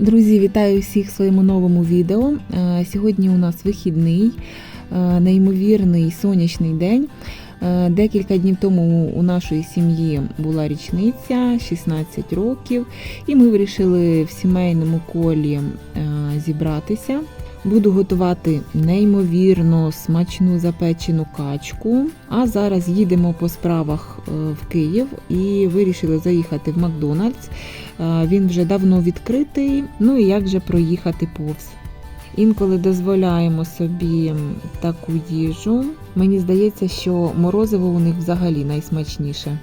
Друзі, вітаю всіх в своєму новому відео. Е, Сьогодні у нас вихідний, е, неймовірний сонячний день. Е, Декілька днів тому у нашої сім'ї була річниця 16 років, і ми вирішили в сімейному колі зібратися. Буду готувати неймовірно смачну запечену качку. А зараз їдемо по справах е, в Київ і вирішили заїхати в Макдональдс. Е, Він вже давно відкритий. Ну і як же проїхати повз. Інколи дозволяємо собі таку їжу. Мені здається, що морозиво у них взагалі найсмачніше.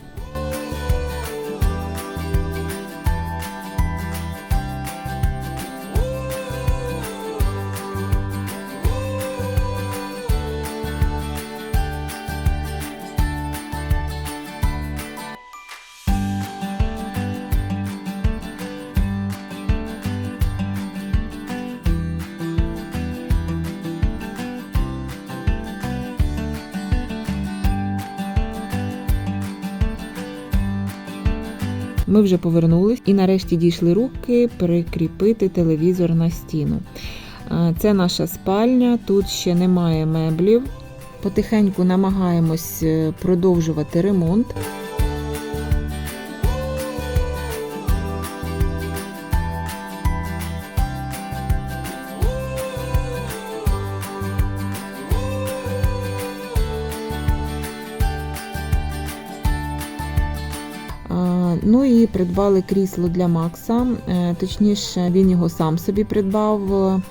Ми вже повернулись і нарешті дійшли руки прикріпити телевізор на стіну. Це наша спальня, тут ще немає меблів. Потихеньку намагаємось е, продовжувати ремонт. Ну і придбали крісло для Макса. Е, Точніше, він його сам собі придбав. Е,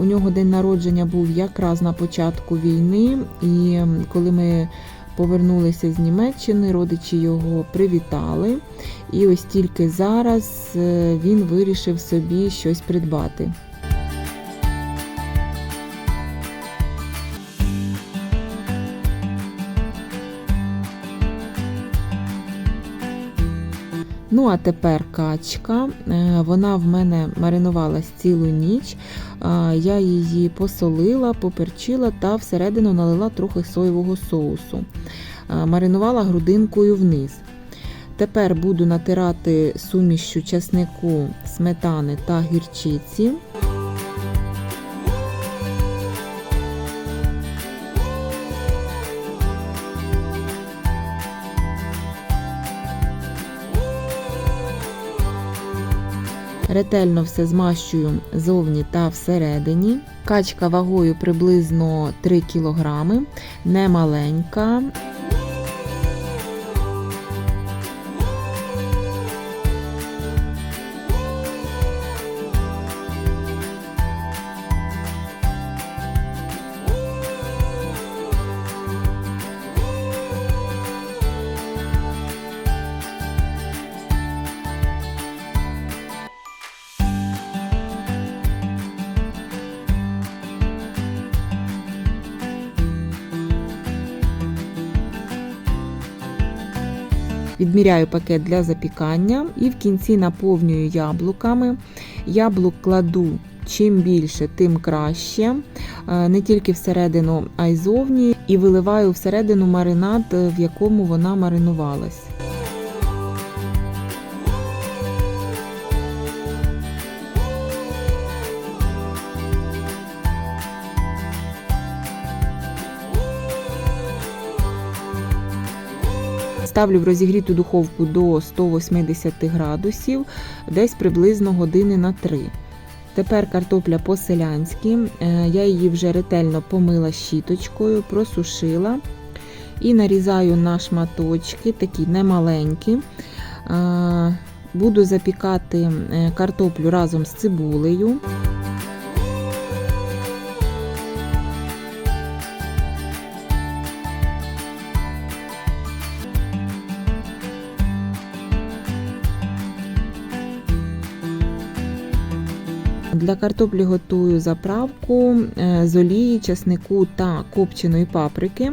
У нього день народження був якраз на початку війни, і коли ми повернулися з Німеччини, родичі його привітали. І ось тільки зараз е, він вирішив собі щось придбати. Ну, а тепер качка. Е, Вона в мене маринувалась цілу ніч. Е, Я її посолила, поперчила та всередину налила трохи соєвого соусу. Е, Маринувала грудинкою вниз. Тепер буду натирати сумішю часнику, сметани та гірчиці. Ретельно все змащую зовні та всередині. Качка вагою приблизно 3 кг, не Відміряю пакет для запікання і в кінці наповнюю яблуками. Яблук кладу чим більше, тим краще. Е, Не тільки всередину, а й зовні. І виливаю всередину маринад, е, в якому вона маринувалась. Ставлю в розігріту духовку до 180 градусів, десь приблизно години на 3. Тепер картопля по-селянськи. Е, Я її вже ретельно помила щіточкою, просушила і нарізаю на шматочки, такі немаленькі. Е, Буду запікати е, картоплю разом з цибулею. Для картоплі готую заправку е, з олії, чеснику та копченої паприки.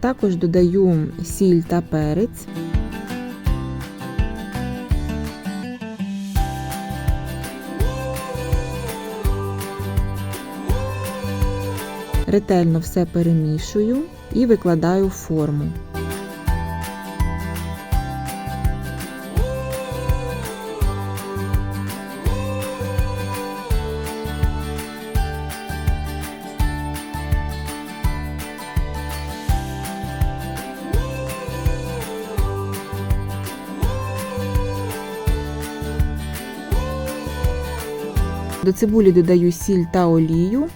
Також додаю сіль та перець. Ретельно все перемішую і викладаю в форму. До цибулі додаю сіль та олію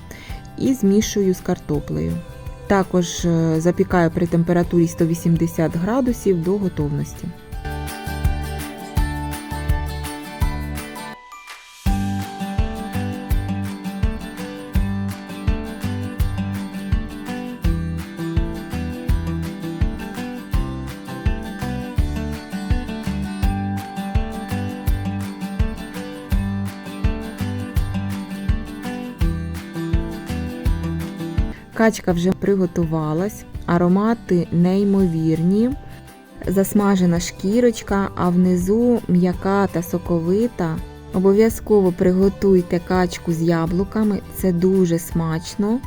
і змішую з картоплею. Також е, запікаю при температурі 180 градусів до готовності. Качка вже приготувалась, аромати неймовірні. Засмажена шкірочка, а внизу м'яка та соковита. Обов'язково приготуйте качку з яблуками, це дуже смачно.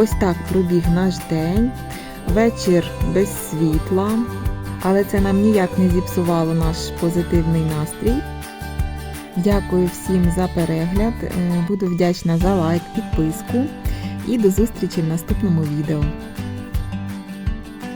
Ось так пробіг наш день. Вечір без світла, але це нам ніяк не зіпсувало наш позитивний настрій. Дякую всім за перегляд. Е, Буду вдячна за лайк, підписку і до зустрічі в наступному відео.